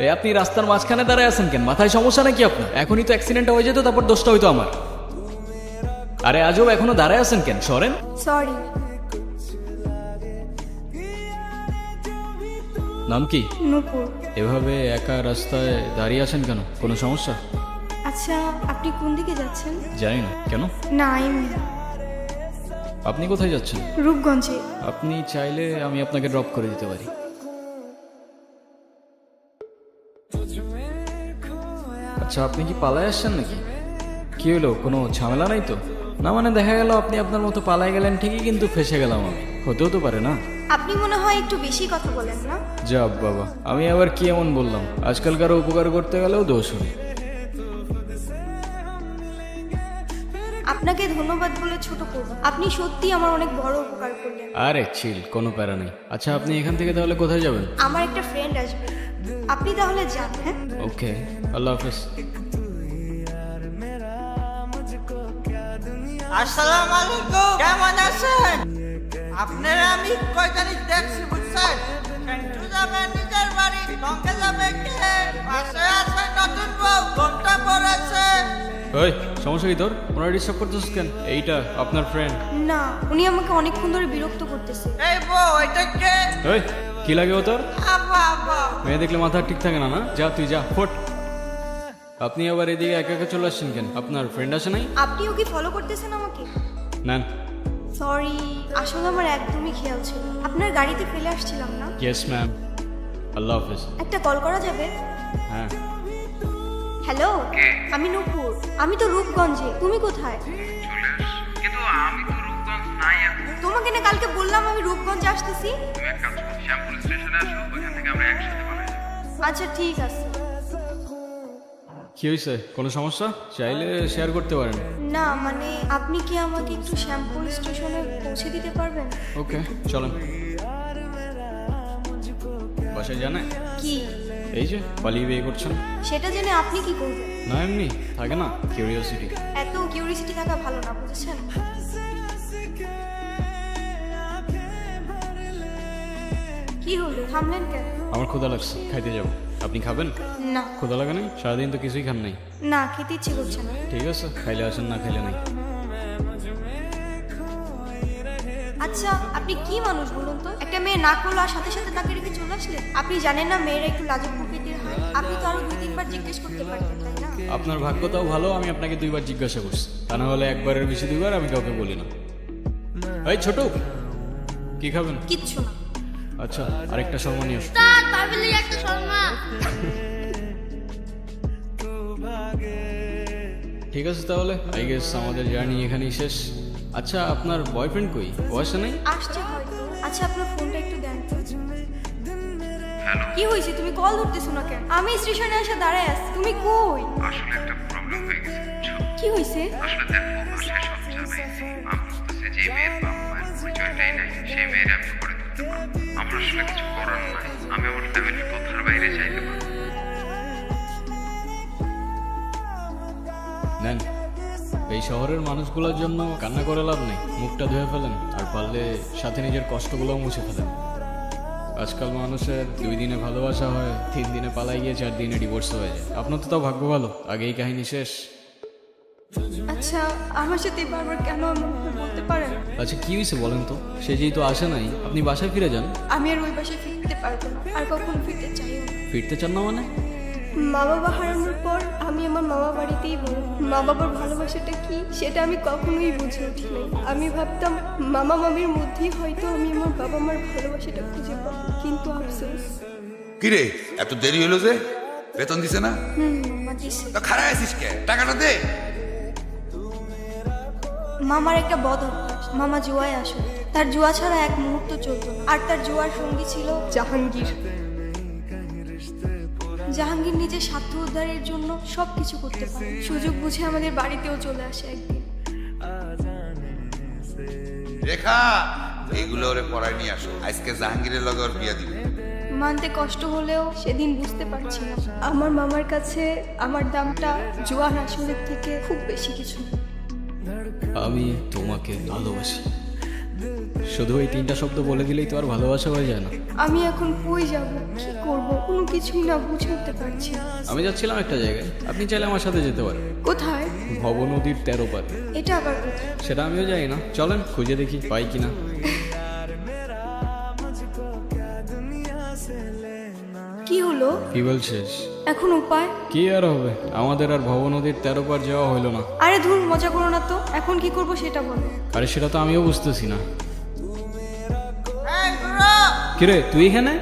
এই আপনি রাস্তার মাঝখানে দাঁড়ায় আছেন কেন? মাথায় সমস্যা নাকি আপনার? এখনই তো অ্যাক্সিডেন্ট হয়ে যেত তারপর দোষটা হইতো আমার। আরে আজও এখনও দাঁড়ায় আছেন কেন? সরেন। সরি নাম কি? নূপুর। এভাবে একা রাস্তায় দাঁড়িয়ে আছেন কেন? কোনো সমস্যা? আচ্ছা আপনি কোন দিকে যাচ্ছেন? জানি না। কেন? না এমনি। আপনি কোথায় যাচ্ছেন? রূপগঞ্জে। আপনি চাইলে আমি আপনাকে ড্রপ করে দিতে পারি। আচ্ছা আপনি কি পালায় আসছেন নাকি? কি হলো কোনো ঝামেলা নাই তো? না মানে দেখা গেল আপনি আপনার মতো পালায় গেলেন ঠিকই কিন্তু ফেসে গেলাম আমি। হতেও তো পারে না। আপনি মনে হয় একটু বেশি কথা বলেন না? যাব বাবা আমি আবার কি এমন বললাম? আজকালকার উপকার করতে গেলেও দোষ হয়। আপনাকে ধন্যবাদ বলে ছোট করব। আপনি সত্যি আমার অনেক বড় উপকার করলেন। আরে চিল কোনো প্যারা নেই। আচ্ছা আপনি এখান থেকে তাহলে কোথায় যাবেন? আমার একটা ফ্রেন্ড আসবে। আপনি তাহলে যান হ্যাঁ? ওকে আল্লাহ হাফেজ। আসসালামু আলাইকুম কেমন আছেন? আপনারা আমি কয়খানি দেখছি বুঝছেন? সেন্টু যাবে নিজের বাড়ি টঙ্কে যাবে কে পাশে আছে নতুন বউ ঘণ্টা পড়েছে? ওই সমস্যা কি তোর? ওনারা ডিস্টার্ব করতেছিস কেন? এইটা আপনার ফ্রেন্ড না উনি আমাকে অনেকক্ষণ ধরে বিরক্ত করতেছে। এই বউ এটা কে? ওই কি লাগে ও তোর? আব্বা আব্বা। মেয়ে দেখলে মাথা ঠিক থাকে না না? যা তুই যা ফোট। আপনি আবার এদিকে একা একা চলে আসছেন কেন? আপনার ফ্রেন্ড আছে নাই? আপনিও কি ফলো করতেছেন আমাকে? নেন। সরি আসলে আমার একদমই খেয়াল ছিল আপনার গাড়িতে ফেলে আসছিলাম না? ইয়েস ম্যাম আল্লাহ হাফেজ একটা কল করা যাবে? হ্যাঁ। হ্যালো আমি নূপুর। আমি তো রূপগঞ্জে। তুমি কোথায়? কিন্তু আমি তো রূপগঞ্জ নাই এখন। তোমাকে না কালকে বললাম আমি রূপগঞ্জে আসতেছি। তুমি এক কাজ করো শ্যামপুর স্টেশনে আসো ওইখান থেকে আমরা একসাথে পালাই আচ্ছা ঠিক আছে। কি হয়েছে? কোনো সমস্যা? চাইলে শেয়ার করতে পারেন। না মানে আপনি কি আমাকে একটু শ্যামপুর স্টেশনে পৌঁছে দিতে পারবেন? ওকে চলেন। বাসায় জানে? কি? এই যে পালিয়ে বিয়ে করছেন। সেটা জেনে আপনি কি করবেন? না এমনি থাকে না কিউরিওসিটি এত কিউরিসিটি থাকা ভালো না বুঝেছেন? কি হলো থামলেন কেন? আমার ক্ষুধা লাগছে খাইতে যাব। আপনি খাবেন? না। ক্ষুধা লাগে নাই? সারাদিন তো কিছুই খান নাই। না খেতে ইচ্ছে করছে না। ঠিক আছে খাইলে আসেন না খাইলে নাই। আচ্ছা আপনি কি মানুষ বলুন তো? একটা মেয়ে না করল আর সাথে সাথে তাকে রেখে চলে আসলে? আপনি জানেন না মেয়েরা একটু লাজুক প্রকৃতির হয়। আপনি তো আরও দুই তিনবার জিজ্ঞেস করতে পারতেন তাই না? আপনার ভাগ্যটাও ভালো আমি আপনাকে দুইবার জিজ্ঞাসা করছি। তা না হলে একবারের বেশি দুইবার আমি কাউকে বলি না। এই ছোট কি খাবেন? কিচ্ছু না। আচ্ছা আরেকটা সম্মান নিয়ে আসো। তার একটা শর্মা। ঠিক আছে তাহলে আই গেস আমাদের জার্নি এখানেই শেষ। আচ্ছা আপনার বয়ফ্রেন্ড কই? ও আসে নাই? আসছে হয়তো। আচ্ছা আপনার ফোনটা একটু দেন। কি হয়েছে? তুমি কল ধরতেছো না কেন? আমি স্টেশনে এসে দাঁড়ায় আছি। তুমি কই? আসলে একটা প্রবলেম হয়ে গেছে কি হয়েছে? আসলে দেখো বাসায় সব জানাইছি মা বলতেছে যে মেয়ের বাবা মায়ের পরিচয়টাই নাই সেই মেয়ের আমি করে আমার আসলে কিছু করার নাই। আমি আমার ফ্যামিলির কথার বাইরে চাইতে পারব নেন। এই শহরের মানুষগুলোর জন্য কান্না করে লাভ নেই। মুখটা ধুয়ে ফেলেন আর পারলে সাথে নিজের কষ্টগুলোও মুছে ফেলেন। আজকাল মানুষের দুই দিনে ভালোবাসা হয় তিন দিনে পালাই গিয়ে চার দিনে ডিভোর্স হয়ে যায়। আপনার তো তাও ভাগ্য ভালো আগেই কাহিনী শেষ। আচ্ছা আমার সাথে বারবার কেন বলতে পারেন? আচ্ছা কি হয়েছে বলেন তো? সে যেহেতু আসে নাই আপনি বাসায় ফিরে যান? আমি আর ওই বাসায় ফিরতে পারব না আর কখনো ফিরতে চাইও না। ফিরতে চান না মানে? মা বাবা হারানোর পর আমি আমার মামা বাড়িতেই বড়। মা বাবার ভালোবাসাটা কি সেটা আমি কখনোই বুঝে উঠি নাই। আমি ভাবতাম মামা মামির মধ্যেই হয়তো আমি আমার বাবা মার ভালোবাসাটা খুঁজে পাবো। কিন্তু আফসোস। কিরে এত দেরি হলো যে? বেতন দিছে না? হুম মামা দিছে। তো খারাপ আছিস কে? টাকাটা দে। মামার একটা বদ মামা জুয়ায় আসে। তার জুয়া ছাড়া এক মুহূর্ত চলতো না। আর তার জুয়ার সঙ্গী ছিল জাহাঙ্গীর। জাহাঙ্গীর নিজের স্বার্থ উদ্ধারের জন্য সব কিছু করতে পারে সুযোগ বুঝে আমাদের বাড়িতেও চলে আসে একদিন। রেখা এইগুলো ওরে পড়ায় নিয়ে আসো। আজকে জাহাঙ্গীরের লগে ওর বিয়া দিবে। মানতে কষ্ট হলেও সেদিন বুঝতে পারছি না। আমার মামার কাছে আমার দামটা জোয়ার আসলের থেকে খুব বেশি কিছু। আমি তোমাকে ভালোবাসি। শুধু এই তিনটা শব্দ বলে দিলেই তো আর ভালোবাসা হয়ে যায় না। আমি এখন কই যাব কি করব? কোনো কিছুই না বুঝে উঠতে পারছি। আমি যাচ্ছিলাম একটা জায়গায়। আপনি চাইলে আমার সাথে যেতে পারেন। কোথায়? ভবনদীর তেরো পারে এটা আবার কোথায়? সেটা আমিও জানি না। চলেন খুঁজে দেখি পাই কিনা। হলো? ফিউয়েল শেষ এখন উপায়? কি আর হবে? আমাদের আর ভব নদীর তেরো পার যাওয়া হলো না। আরে ধুর মজা করো না তো। এখন কি করব সেটা বলো। আরে সেটা তো আমিও বুঝতেছি না। কিরে তুই এখানে?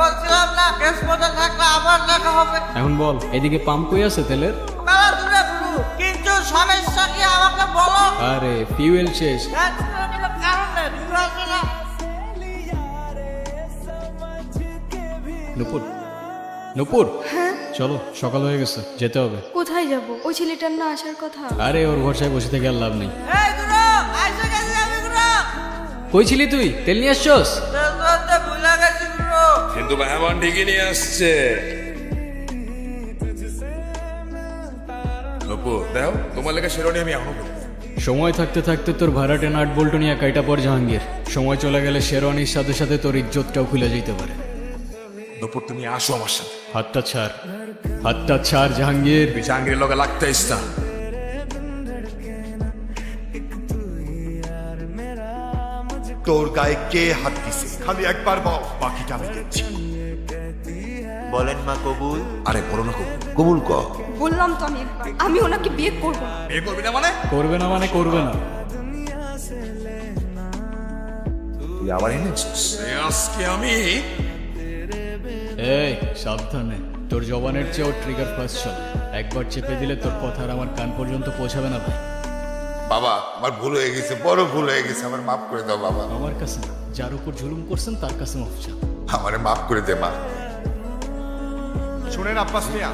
বলছিলাম না কেস মতো থাকলে আবার দেখা হবে। এখন বল এদিকে পাম্প কই আছে তেলের? মেলা দূরে গুরু। কিন্তু সমস্যা কি আমাকে বলো? আরে ফিউয়েল শেষ। হ্যাঁ, কারণ নুপুর নুপুর হ্যাঁ? চলো সকাল হয়ে গেছে যেতে হবে। কোথায় যাব? ওই ছেলেটার না আসার কথা। আরে ওর ভরসায় বসে থেকে আর লাভ নেই। এই গুরু আইসে গেছি আমি গুরু। কই ছিলি তুই? তেল নিয়ে আসছস? কিন্তু মেহমান ঠিকই নিয়ে আসছে। নপু দেও তোমার লেখা শিরোনি আমি এখনও সময় থাকতে থাকতে তোর ভাড়াটে নাট বল্টু নিয়ে কাইটা পর জাহাঙ্গীর। সময় চলে গেলে শেরওয়ানির সাথে সাথে তোর ইজ্জতটাও খুলে যেতে পারে। নপুর তুমি আসো আমার সাথে। হাতটা ছাড় হাতটা ছাড় জাহাঙ্গীর। তুই জাহাঙ্গীরের লগে লাগতেইস না তোর গায়ে কে হাত দিছে? খালি একবার বল বাকিটা আমি দেখছি। বলেন মা কবুল। আরে বলো না কবু কবুল ক? বললাম তো আমি একবার। আমি ওনাকে বিয়ে করব না। বিয়ে করবি না মানে? করবে না মানে করবে না। তুই আবার এনেছিস? আজকে আমি এই সাবধানে। তোর জবানের চেয়েও ট্রিগার ফার্স্ট চলে। একবার চেপে দিলে তোর কথা আর আমার কান পর্যন্ত পৌঁছাবে না ভাই। বাবা আমার ভুল হয়ে গেছে বড় ভুল হয়ে গেছে আমার মাফ করে দাও বাবা। আমার কাছে না। যার উপর জুলুম করছেন তার কাছে মাফ চান। আমারে মাফ করে দে মা। শুনেন আব্বাস মিয়া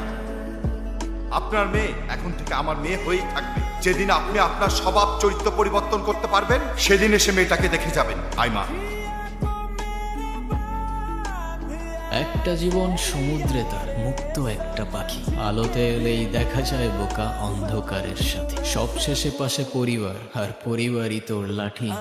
আপনার মেয়ে এখন থেকে আমার মেয়ে হয়েই থাকবে। যেদিন আপনি আপনার স্বভাব চরিত্র পরিবর্তন করতে পারবেন সেদিন এসে মেয়েটাকে দেখে যাবেন। আই আইমা একটা জীবন সমুদ্রে তার, মুক্ত একটা পাখি। আলোতে এলেই দেখা যায় বোকা অন্ধকারের সাথে। সব শেষে পাশে পরিবার, আর পরিবারই তোর লাঠি।